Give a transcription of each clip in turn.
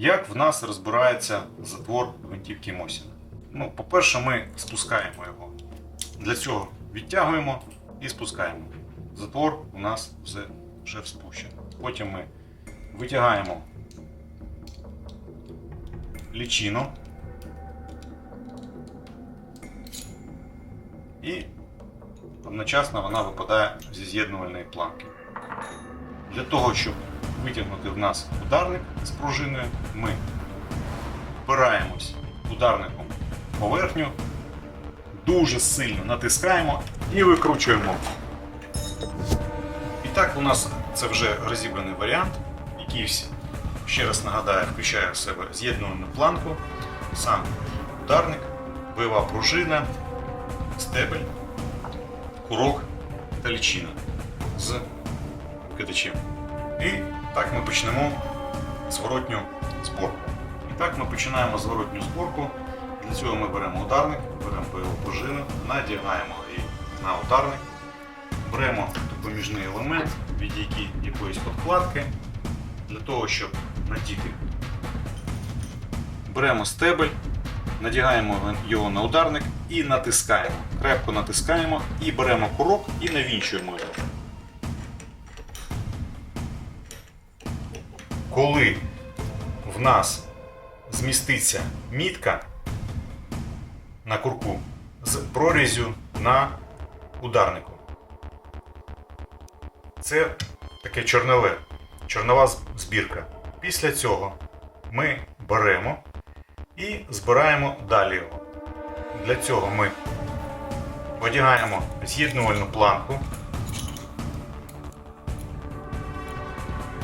Як в нас розбирається затвор гвинтівки Мосіна? Ну, по-перше, ми спускаємо його. Для цього відтягуємо і спускаємо. Затвор у нас вже, вже спущений. Потім ми витягаємо лічину і одночасно вона випадає зі з'єднувальної планки. Для того, щоб витягнути в нас ударник з пружиною, ми впираємось ударником поверхню, дуже сильно натискаємо і викручуємо. І так у нас це вже розібраний варіант, який ще раз нагадаю, включає в себе з'єднувальну планку, сам ударник, бойова пружина, стебель, курок та лічина з кидачем. І так ми почнемо зворотню зборку. І так ми починаємо зворотню зборку. Для цього ми беремо ударник, беремо бойову пружину, надягаємо її на ударник, беремо допоміжний елемент від якоїсь подкладки для того, щоб надіти. Беремо стебель, надягаємо його на ударник і натискаємо. Крепко натискаємо і беремо курок і навінчуємо його. Коли в нас зміститься мітка на курку з прорізю на ударнику. Це таке чорнове, чорнова збірка. Після цього ми беремо і збираємо далі його. Для цього ми одягаємо з'єднувальну планку,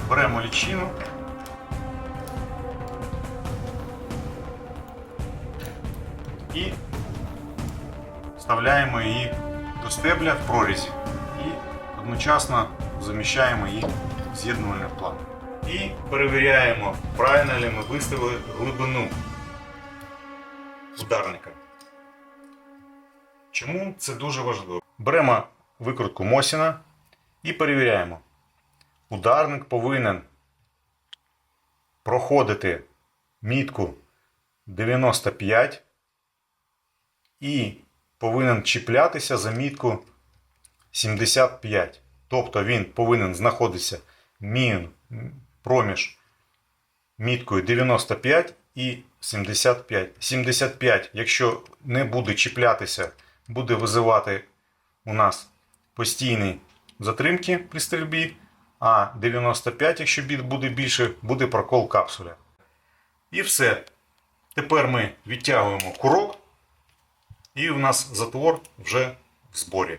беремо лічину. І вставляємо її до стебля в прорізі і одночасно заміщаємо її в з'єднувальну планку. І перевіряємо, правильно ли ми виставили глибину ударника. Чому це дуже важливо? Беремо викрутку Мосіна і перевіряємо. Ударник повинен проходити мітку 95 і повинен чіплятися за мітку 75. Тобто він повинен знаходитися мін, проміж міткою 95 і 75. 75, якщо не буде чіплятися, буде визивати у нас постійні затримки при стрільбі, а 95, якщо біт буде більше, буде прокол капсуля. І все. Тепер ми відтягуємо курок, і у нас затвор вже в зборі.